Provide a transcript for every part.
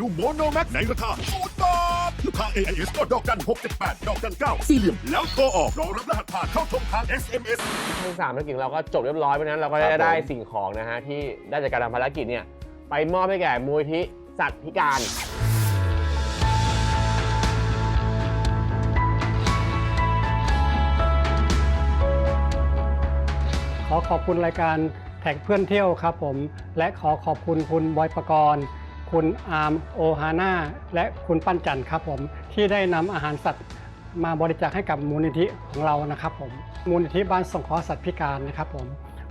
ดูโมโนแม็กในราคาศูนย์บาทลูกค้า AIS ก็ดอกจัน678ดอกจัน9สี่เหลี่ยม แล้วโทรออกรอรับรหัสผ่านเข้าชมทาง SMS ทั้งสามภารกิจเราก็จบเรียบร้อยเพราะฉะนั้นเราก็ครัได้บผมได้สิ่งของนะฮะที่ได้จากการทำภารกิจเนี่ยไปมอบให้แก่มูลที่สัตว์พิการ ขอขอบคุณรายการแท็กเพื่อนเที่ยวครับผม และขอขอบคุณคุณบอยประกรณ์ คุณอาร์มโอฮาน่าและคุณปั้นจันทร์ครับผมที่ได้นำอาหารสัตว์มาบริจาคให้กับมูลนิธิของเรานะครับผมมูลนิธิบ้านสงเคราะห์สัตว์พิการนะครับผม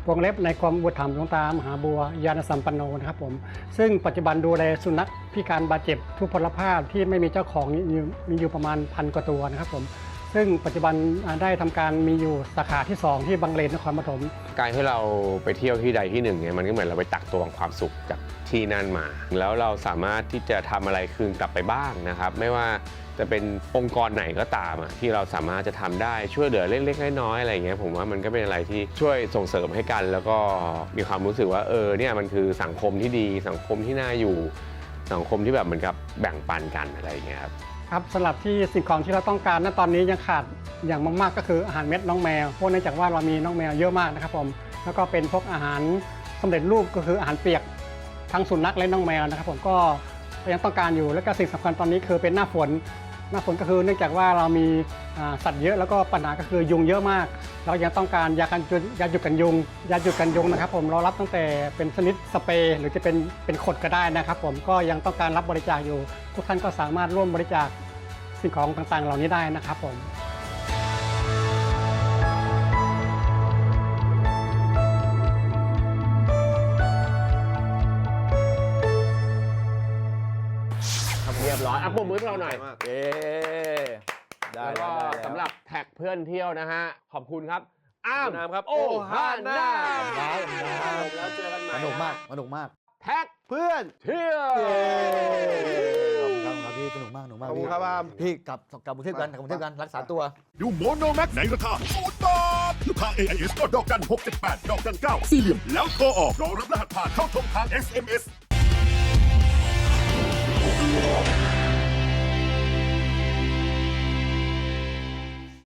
วงเล็บในความอุปถัมภ์หลวงตามหาบัวยานสัมปันโนนะครับผมซึ่งปัจจุบันดูแลสุนัขพิการบาดเจ็บทุพพลภาพที่ไม่มีเจ้าของมีอยู่ประมาณพันกว่าตัวนะครับผม ซึ่งปัจจุบันได้ทำการมีอยู่สาขาที่ 2 ที่บางเลนนครปฐมการที่เราไปเที่ยวที่ใดที่หนึ่งเนี่ยมันก็เหมือนเราไปตักตวงความสุขจากที่นั่นมา แล้วเราสามารถที่จะทำอะไรคืนกลับไปบ้างนะครับ ไม่ว่าจะเป็นองค์กรไหนก็ตามอะที่เราสามารถจะทำได้ช่วยเหลือเล็กๆน้อยๆอะไรอย่างเงี้ยผมว่ามันก็เป็นอะไรที่ช่วยส่งเสริมให้กัน แล้วก็มีความรู้สึกว่าเออเนี่ยมันคือสังคมที่ดีสังคมที่น่าอยู่ สังคมที่แบบเหมือนกับแบ่งปันกันอะไรอย่างเงี้ยครับ ครับสำหรับที่สิ่งของที่เราต้องการณตอนนี้ยังขาดอย่างมากๆก็คืออาหารเม็ดน้องแมวเพราะเนื่องจากว่าเรามีน้องแมวเยอะมากนะครับผมแล้วก็เป็นพวกอาหารสำเร็จรูปก็คืออาหารเปียกทั้งสุนัขและน้องแมวนะครับ ผมก็ยังต้องการอยู่แล้วก็สิ่งสำคัญตอนนี้คือเป็นหน้าฝน หน้าฝนก็คือเนื่องจากว่าเรามีสัตว์เยอะแล้วก็ปัญหาก็คือยุงเยอะมาก เรายังต้องการยากันยุงยาหยุดกันยุงยาหยุดกันยุงนะครับ ผมเรารับตั้งแต่เป็นชนิดสเปรย์หรือจะเป็นเป็นขดก็ได้นะครับ ผมก็ยังต้องการรับบริจาคอยู่ ทุกท่านก็สามารถร่วมบริจาคสิ่งของต่างๆ เหล่านี้ได้นะครับผม ยบร้อยอะปมมือให้เราหน่อย เย้ได้แล้วแล้ก็วได้แล้วสำหรับแท็กเพื่อนเที่ยวนะฮะ ขอบคุณครับอ้ามขอบคุณครับโอ้ฮาน่าได้ได้แล้วเจอกันใหม่สนุกมากสนุกมากแท็กเพื่อน เที่ยว เย้ ขอบคุณครับครับพี่สนุกมากสนุกมากขอบคุณครับอาม พี่กลับกลับกรุงเทพกันกลับกรุงเทพกันรักษาตัว ดูโมโนแม็กในราคาศูนย์บาทลูกค้า AIS ก็ดอกจัน 678 ดอกจัน 9 สี่เหลี่ยม แล้วโทรออกรอรับรหัสผ่านเข้าชมทาง SMS